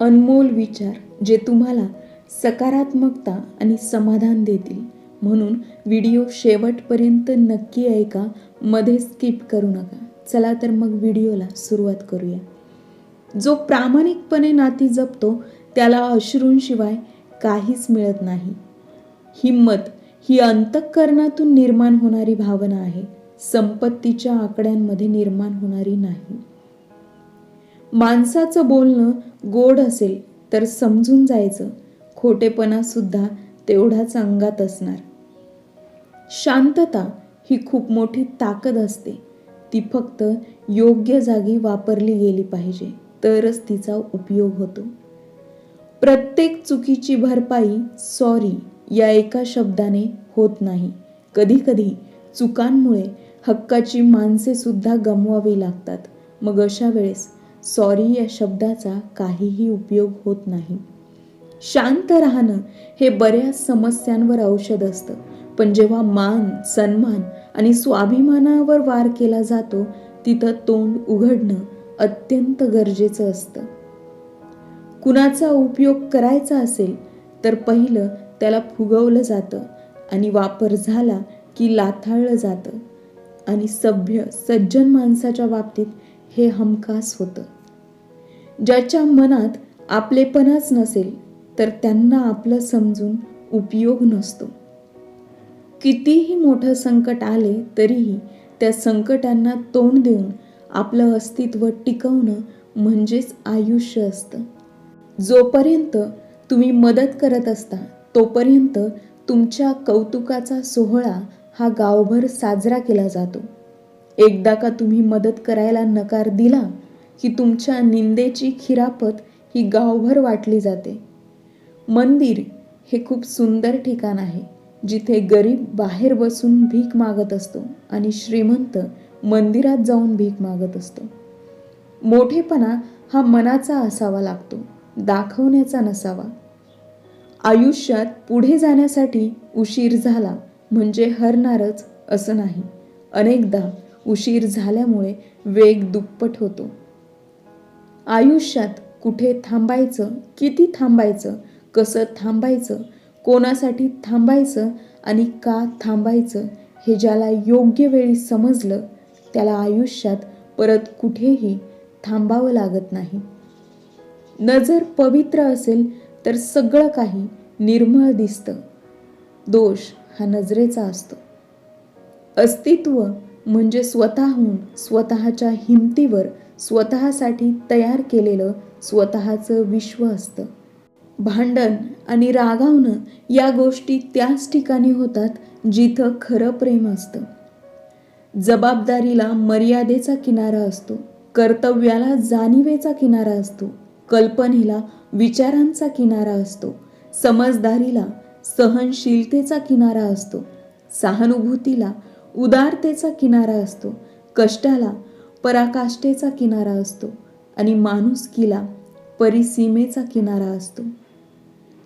अनमोल विचार जे तुम्हाला सकारात्मकता आणि समाधान देतील. म्हणून व्हिडिओ शेवटपर्यंत नक्की ऐका मध्ये स्किप करू नका. चला तर मग व्हिडिओला सुरुवात करूया. जो प्रामाणिकपणे नाती जपतो त्याला अश्रूंशिवाय काहीच मिळत नाही. हिंमत ही अंतःकरणातून निर्माण होणारी भावना आहे. संपत्तीच्या आकड्यांमध्ये निर्माण होणारी नाही. माणसाचं बोलणं गोड असेल तर समजून जायचं. खोटेपणा सुद्धा तेवढाच अंगात असणार. शांतता ही खूप मोठी ताकद असते. ती फक्त योग्य जागी वापरली गेली पाहिजे तरच तिचा उपयोग होतो. प्रत्येक चुकीची भरपाई सॉरी या एका शब्दाने होत नाही. कधीकधी चुकांमुळे हक्काची माणसे सुद्धा गमवावी लागतात. मग अशा वेळेस सॉरी या शब्दाचा काहीही उपयोग होत नाही. शांत राहणं हे बऱ्याच समस्यांवर औषध असतं. पण जेव्हा मान सन्मान आणि स्वाभिमानावर वार केला जातो तिथं तोंड उघडणं अत्यंत गरजेचं असतं. कुणाचा उपयोग करायचा असेल तर पहिलं त्याला फुगवलं जातं आणि वापर झाला की लाथाळलं जातं. आणि सभ्य सज्जन माणसाच्या बाबतीत हे हमखास होतं. ज्याच्या मनात आपलेपणाच नसेल तर त्यांना आपलं समजून उपयोग नसतो. कितीही मोठं संकट आले तरीही त्या संकटांना तोंड देऊन आपलं अस्तित्व टिकवणं म्हणजेच आयुष्य असतं. जोपर्यंत तुम्ही मदत करत असता तोपर्यंत तुमच्या कौतुकाचा सोहळा हा गावभर साजरा केला जातो. एकदा का तुम्ही मदत करायला नकार दिला की तुमच्या निंदेची खिरापत ही गावभर वाटली जाते. मंदिर हे खूप सुंदर ठिकाण आहे जिथे गरीब बाहेर बसून भीक मागत असतो आणि श्रीमंत मंदिरात जाऊन भीक मागत असतो. मोठेपणा हा मनाचा असावा लागतो दाखवण्याचा नसावा. आयुष्यात पुढे जाण्यासाठी उशीर झाला म्हणजे हरणारच असं नाही. अनेकदा उशीर झाल्यामुळे वेग दुप्पट होतो. आयुष्यात कुठे थांबायचं किती थांबायचं कसं थांबायचं कोणासाठी थांबायचं आणि का थांबायचं हे ज्याला योग्य वेळी समजलं त्याला आयुष्यात परत कुठेही थांबावं लागत नाही. नजर पवित्र असेल तर सगळं काही निर्मळ दिसतं. दोष हा नजरेचा असतो. अस्तित्व म्हणजे स्वतःहून स्वतःच्या हिमतीवर स्वतःसाठी तयार केलेलं स्वतःचं विश्व असतं. भांडण आणि रागावणं या गोष्टी त्याच ठिकाणी होतात जिथं खरं प्रेम असतं. जबाबदारीला मर्यादेचा किनारा असतो कर्तव्याला जाणीवेचा किनारा असतो कल्पनेला विचारांचा किनारा असतो समजदारीला सहनशीलतेचा किनारा असतो सहानुभूतीला उदारतेचा किनारा असतो कष्टाला पराकाष्ठेचा किनारा असतो आणि माणुसकीला परिसीमेचा किनारा असतो.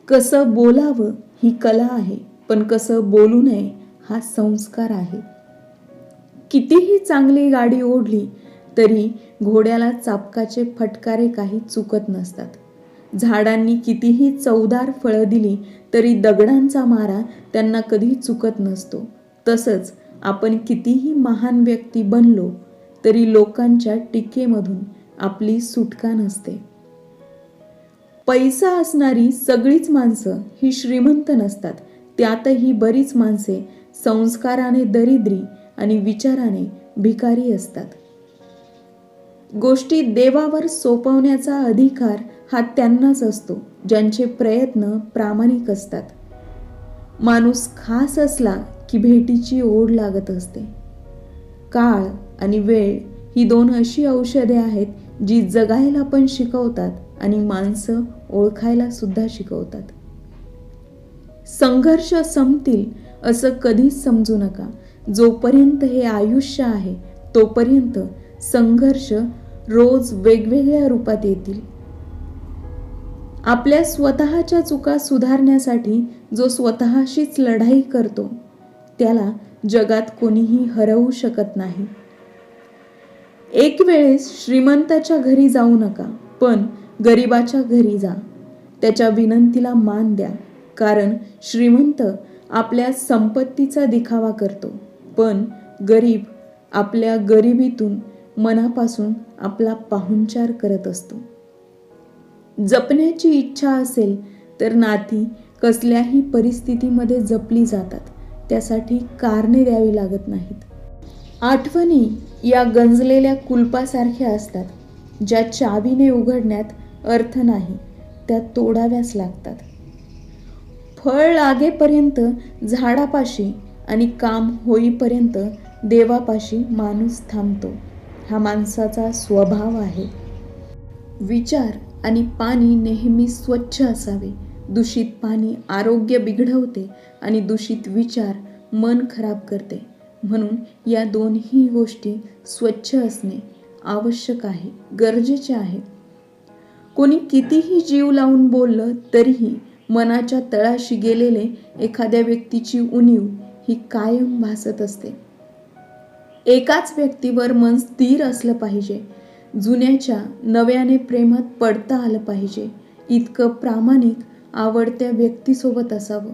कसं बोलावं ही कला आहे पण कसं बोलू नये हा संस्कार आहे. कितीही चांगली गाडी ओढली तरी घोड्याला चापकाचे फटकारे काही चुकत नसतात. झाडांनी कितीही चवदार फळं दिली तरी दगडांचा मारा त्यांना कधी चुकत नसतो. तसंच आपण कितीही महान व्यक्ती बनलो तरी लोकांच्या टीकेमधून आपली सुटका नसते. पैसा असणारी सगळीच माणसं ही श्रीमंत नसतात. त्यातही बरीच माणसे संस्काराने दरिद्री आणि विचाराने भिकारी असतात. गोष्टी देवावर सोपवण्याचा अधिकार हा त्यांनाच असतो ज्यांचे प्रयत्न प्रामाणिक असतात. माणूस खास असला की भेटीची ओढ लागत असते. काळ आणि वेळ ही दोन अशी औषधे आहेत जी जगायला पण शिकवतात आणि माणसं ओळखायला सुद्धा शिकवतात. संघर्ष संपतील असं कधीच समजू नका. जोपर्यंत हे आयुष्य आहे तोपर्यंत संघर्ष रोज वेगवेगळ्या रूपात येतील. आपल्या स्वतःच्या चुका सुधारण्यासाठी जो स्वतःशीच लढाई करतो त्याला जगात कोणीही हरवू शकत नाही. एक वेळेस श्रीमंताच्या घरी जाऊ नका पण गरिबाच्या घरी जा. त्याच्या विनंतीला मान द्या कारण श्रीमंत आपल्या संपत्तीचा दिखावा करतो पण गरीब आपल्या गरिबीतून मनापासून आपला पाहुणचार करत असतो. जपण्याची इच्छा असेल तर नाती कसल्याही परिस्थितीमध्ये जपली जातात. त्यासाठी कारणे द्यावी लागत नाहीत. आठवणी या गंजलेल्या कुलपासारख्या असतात ज्या चावीने उघडण्यात अर्थ नाही त्या तोडाव्याच लागतात. फळ लागेपर्यंत झाडापाशी आणि काम होईपर्यंत देवापाशी माणूस थांबतो. हा माणसाचा स्वभाव आहे. विचार आणि पाणी नेहमी स्वच्छ असावे. दूषित पाणी आरोग्य बिघडवते आणि दूषित विचार मन खराब करते. म्हणून या दोन्ही गोष्टी स्वच्छ असणे आवश्यक आहे गरजेचे आहे. कोणी कितीही जीव लावून बोललं तरीही मनाच्या तळाशी गेलेले एखाद्या व्यक्तीची उणीव ही कायम भासत असते. एकाच व्यक्तीवर मन स्थिर असलं पाहिजे. जुन्याच्या नव्याने प्रेमात पडता आलं पाहिजे. इतकं प्रामाणिक आवडत्या व्यक्तीसोबत असावं.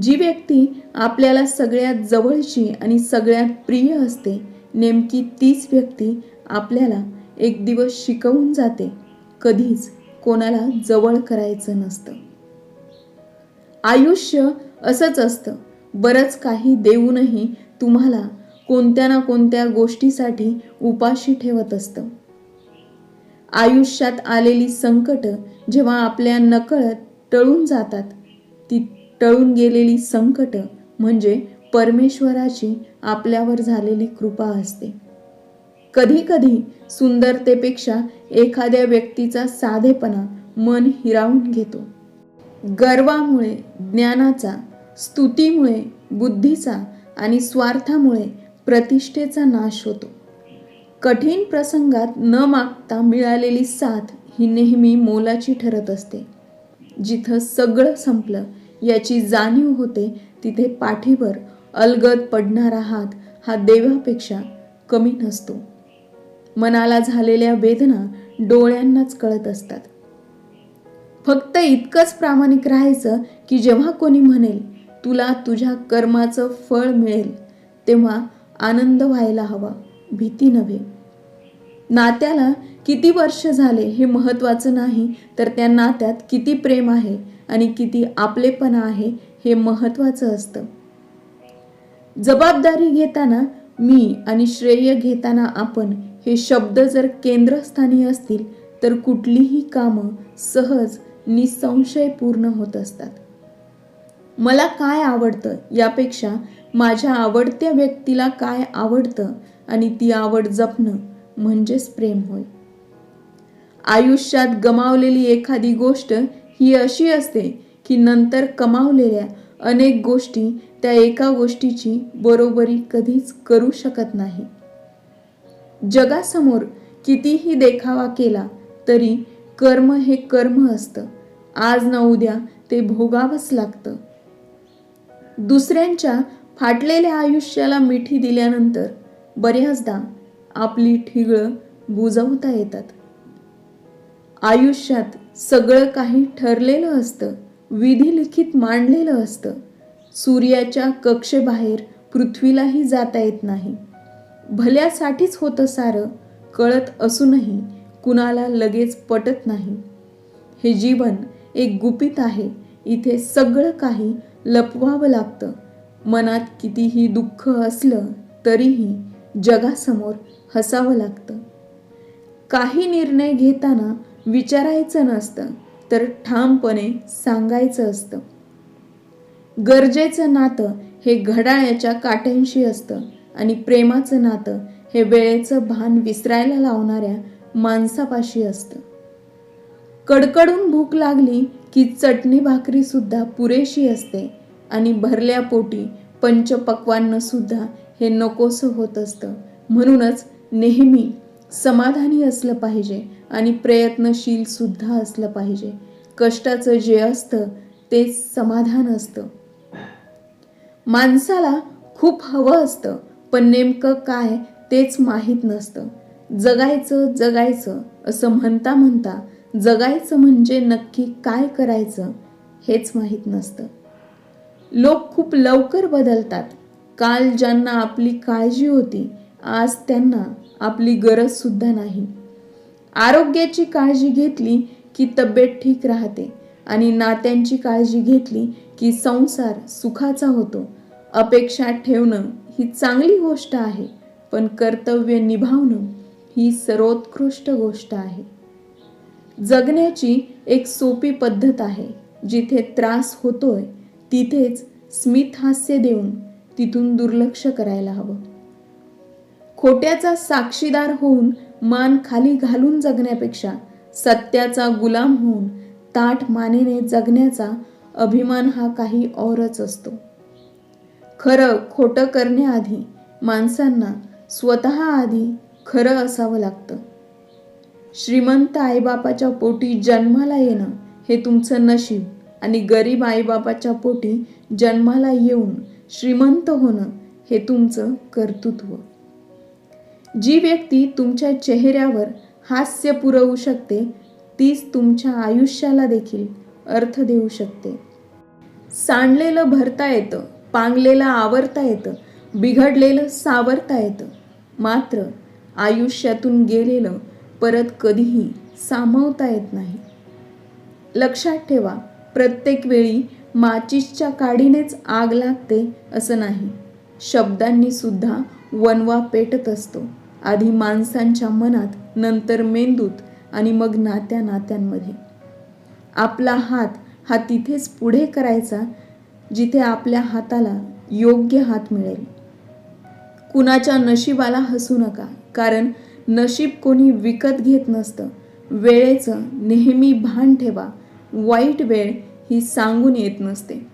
जी व्यक्ती आपल्याला सगळ्यात जवळची आणि सगळ्यात प्रिय असते नेमकी तीच व्यक्ती आपल्याला एक दिवस शिकवून जाते. कधीच कोणाला जवळ करायचं नसतं. आयुष्य असंच असतं. बरंच काही देऊनही तुम्हाला कोणत्या ना कोणत्या गोष्टीसाठी उपाशी ठेवत असतं. आयुष्यात आलेली संकट जेव्हा आपल्या नकळत टळून जातात ती टळून गेलेली संकट म्हणजे परमेश्वराची आपल्यावर झालेली कृपा असते. कधी कधी सुंदरतेपेक्षा एखाद्या व्यक्तीचा साधेपणा मन हिरावून घेतो. गर्वामुळे ज्ञानाचा स्तुतीमुळे बुद्धीचा आणि स्वार्थामुळे प्रतिष्ठेचा नाश होतो. कठीण प्रसंगात न मागता मिळालेली साथ ही नेहमी मोलाची ठरत असते. जिथं सगळं संपलं याची जाणीव होते तिथे पाठीवर अलगद पडणारा हात हा देवापेक्षा कमी नसतो. मनाला झालेल्या वेदना डोळ्यांनाच कळत असतात. फक्त इतकंच प्रामाणिक राहायचं की जेव्हा कोणी म्हणेल तुला तुझ्या कर्माचं फळ मिळेल तेव्हा आनंद व्हायला हवा भीती नव्हे. नात्याला किती वर्ष झाले हे महत्त्वाचं नाही तर त्या नात्यात किती प्रेम आहे आणि किती आपलेपणा आहे हे महत्त्वाचं असतं. जबाबदारी घेताना मी आणि श्रेय घेताना आपण हे शब्द जर केंद्रस्थानी असतील तर कुठलीही कामं सहज निसंशय पूर्ण होत असतात. मला काय आवडतं यापेक्षा माझ्या आवडत्या व्यक्तीला काय आवडतं आणि ती आवड जपणं म्हणजेच प्रेम होय. आयुष्यात गमावलेली एखादी गोष्ट ही अशी असते की नंतर कमावलेल्या अनेक गोष्टी त्या एका गोष्टीची बरोबरी कधीच करू शकत नाही. जगासमोर कितीही देखावा केला तरी कर्म हे कर्म असतं. आज न उद्या ते भोगावंच लागतं. दुसऱ्यांच्या फाटलेल्या आयुष्याला मिठी दिल्यानंतर बऱ्याचदा आपली ठिगळं बुजवता येतात. आयुष्यात सगळं काही ठरलेलं असतं विधिलिखित मांडलेलं असतं. सूर्याच्या कक्षेबाहेर पृथ्वीलाही जाता येत नाही. भल्यासाठीच होतं सारं कळत असूनही कुणाला लगेच पटत नाही. हे जीवन एक गुपित आहे इथे सगळं काही लपवावं लागतं. मनात कितीही दुःख असलं तरीही जगासमोर हसावं लागतं. काही निर्णय घेताना विचारायचं नसतं तर ठामपणे सांगायचं असतं. गरजेचं नातं हे घड्याळ्याच्या काट्यांशी असतं आणि प्रेमाचं नातं हे वेळेचं भान विसरायला लावणाऱ्या माणसापाशी असतं. कडकडून भूक लागली की चटणी भाकरी सुद्धा पुरेशी असते आणि भरल्या पोटी पंचपक्वान्न सुद्धा हे नकोसं होत असतं. म्हणूनच नेहमी समाधानी असलं पाहिजे आणि प्रयत्नशील सुद्धा असलं पाहिजे. कष्टाचं जे असतं तेच समाधान असतं. माणसाला खूप हवं असतं पण नेमकं काय तेच माहीत नसतं. जगायचं जगायचं असं म्हणता म्हणता जगायचं म्हणजे नक्की काय करायचं हेच माहीत नसतं. लोक खूप लवकर बदलतात. काल ज्यांना आपली काळजी होती आज त्यांना आपली गरज सुद्धा नाही. आरोग्याची काळजी घेतली की तब्येत ठीक राहते आणि नात्यांची काळजी घेतली की संसार सुखाचा होतो. अपेक्षा ठेवणं ही चांगली गोष्ट आहे पण कर्तव्य निभावणं ही सर्वोत्कृष्ट गोष्ट आहे. जगण्याची एक सोपी पद्धत आहे जिथे त्रास होतोय तिथेच स्मित हास्य देऊन तिथून दुर्लक्ष करायला हवं. खोट्याचा साक्षीदार होऊन मान खाली घालून जगण्यापेक्षा सत्याचा गुलाम होऊन ताठ मानेने जगण्याचा अभिमान हा काही औरच असतो. खरं खोटं करण्याआधी माणसांना स्वतः आधी खरं असावं लागतं. श्रीमंत आईबापाच्या पोटी जन्माला येणं हे तुमचं नशीब आणि गरीब आईबापाच्या पोटी जन्माला येऊन श्रीमंत होणं हे तुमचं कर्तृत्व. जी व्यक्ती तुमच्या चेहऱ्यावर हास्य पुरवू शकते तीच तुमच्या आयुष्याला देखील अर्थ देऊ शकते. सांडलेलं भरता येतं पांगलेलं आवरता येतं बिघडलेलं सावरता येतं. मात्र आयुष्यातून गेलेलं परत कधीही सामावता येत नाही. लक्षात ठेवा प्रत्येक वेळी माचिसच्या काडीनेच आग लागते असं नाही. शब्दांनी सुद्धा वनवा पेटत असतो. आधी माणसांच्या मनात नंतर मेंदूत आणि मग नात्या नात्यांमध्ये आपला हात हा तिथेच पुढे करायचा जिथे आपल्या हाताला योग्य हात मिळेल. कुणाच्या नशिबाला हसू नका कारण नशीब कोणी विकत घेत नसतं. वेळेचं नेहमी भान ठेवा वाईट वेळ ही सांगून येत नसते.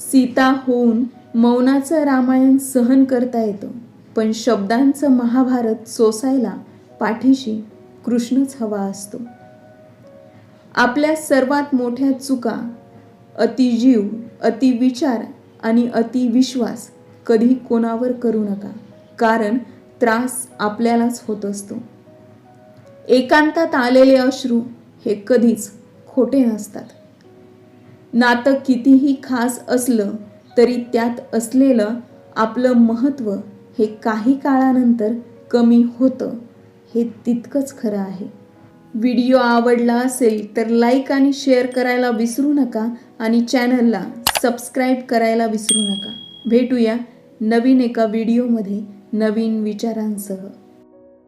सीता होऊन मौनाचं रामायण सहन करता येतं. पण शब्दांचं महाभारत सोसायला पाठीशी कृष्णच हवा असतो. आपल्या सर्वात मोठ्या चुका अतिजीव अतिविचार आणि अतिविश्वास कधी कोणावर करू नका कारण त्रास आपल्यालाच होत असतो. एकांतात आलेले अश्रू हे कधीच खोटे नसतात. नातं कितीही खास असलं तरी त्यात असलेलं आपलं महत्त्व हे काही काळानंतर कमी होतं हे तितकंच खरं आहे. व्हिडिओ आवडला असेल तर लाईक आणि शेअर करायला विसरू नका आणि चॅनलला सबस्क्राईब करायला विसरू नका. भेटूया नवीन एका व्हिडिओमध्ये नवीन विचारांसह.